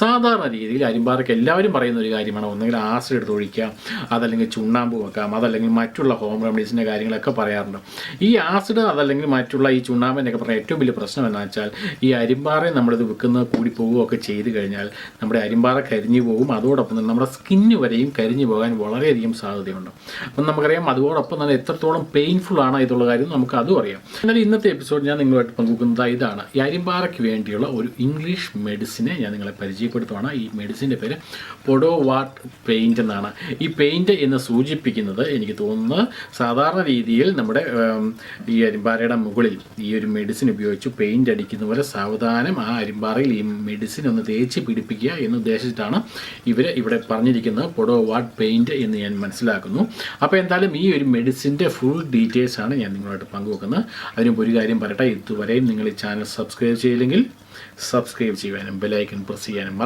സാധാരണ രീതിയിൽ അരിമ്പാറയ്ക്ക് എല്ലാവരും പറയുന്ന ഒരു കാര്യമാണ്. ഒന്നെങ്കിൽ ആസിഡ് എടുത്ത് ഒഴിക്കാം അതല്ലെങ്കിൽ ചുണ്ണാമ്പ് വെക്കാം അതല്ലെങ്കിൽ മറ്റുള്ള ഹോം റെമഡീസിന്റെ കാര്യങ്ങളൊക്കെ പറയാറുണ്ട്. ഈ ആസിഡ് അതല്ലെങ്കിൽ മറ്റുള്ള ഈ ചുണ്ണാമ്പിന്റെ ഒക്കെ പറഞ്ഞ ഏറ്റവും വലിയ പ്രശ്നം എന്ന് വെച്ചാൽ ഈ അരിമ്പാറ നമ്മളിത് വെക്കുന്നത് കൂടി പോവുകയൊക്കെ ചെയ്ത് കഴിഞ്ഞാൽ നമ്മുടെ അരിമ്പാറ കരിഞ്ഞു പോകും. അതോടൊപ്പം തന്നെ നമ്മുടെ സ്കിന്ന് വരെയും കരിഞ്ഞു പോകാൻ വളരെയധികം സാധ്യതയുണ്ട്. അപ്പം നമുക്കറിയാം അതോടൊപ്പം തന്നെ എത്രത്തോളം പെയിൻഫുൾ ആണ് ഇതുള്ള കാര്യം നമുക്ക് അതും അറിയാം. എന്നാൽ ഇന്നത്തെ എപ്പിസോഡ് ഞാൻ നിങ്ങളുമായിട്ട് പങ്കുവെക്കുന്നത് ഇതാണ്. ഈ അരിമ്പാറയ്ക്ക് വേണ്ടിയുള്ള ഒരു ഇംഗ്ലീഷ് മെഡിസിനെ ഞാൻ നിങ്ങളെ പരിചയപ്പെടുത്തുവാണ് ഈ മെഡിസിന്റെ പേര്. പൊഡോവാട്ട് പെയിന്റ് എന്നാണ്. ഈ പെയിന്റ് എന്ന് സൂചിപ്പിക്കുന്നത് എനിക്ക് തോന്നുന്നത് സാധാരണ രീതിയിൽ നമ്മുടെ ഈ അരിമ്പാറയുടെ മുകളിൽ ഈ ഒരു മെഡിസിൻ ഉപയോഗിച്ച് പെയിന്റ് അടിക്കുന്ന പോലെ സാവധാനം ആ അരിമ്പാറയിൽ ഈ മെഡിസിൻ ഒന്ന് തേച്ച് പിടിപ്പിക്കുക എന്ന് ഉദ്ദേശിച്ചിട്ടാണ് ഇവർ ഇവിടെ പറഞ്ഞിരിക്കുന്നത്. പൊഡോ വാട്ട് പെയിന്റ് എന്ന് ഞാൻ മനസ്സിലാക്കുന്നു. അപ്പോൾ എന്തായാലും ഈ ഒരു മെഡിസിന്റെ ഫുൾ ഡീറ്റെയിൽസ് ആണ് ഞാൻ നിങ്ങളുമായിട്ട് പങ്കുവെക്കുന്നത്. അതിനുമ്പോൾ ഒരു കാര്യം പറയട്ടെ. ഇതുവരെയും നിങ്ങൾ ഈ ചാനൽ സബ്സ്ക്രൈബ് ചെയ്യില്ലെങ്കിൽ സബ്സ്ക്രൈബ് ചെയ്യാനും ബെലൈക്കൺ പ്രസ് ചെയ്യാനും.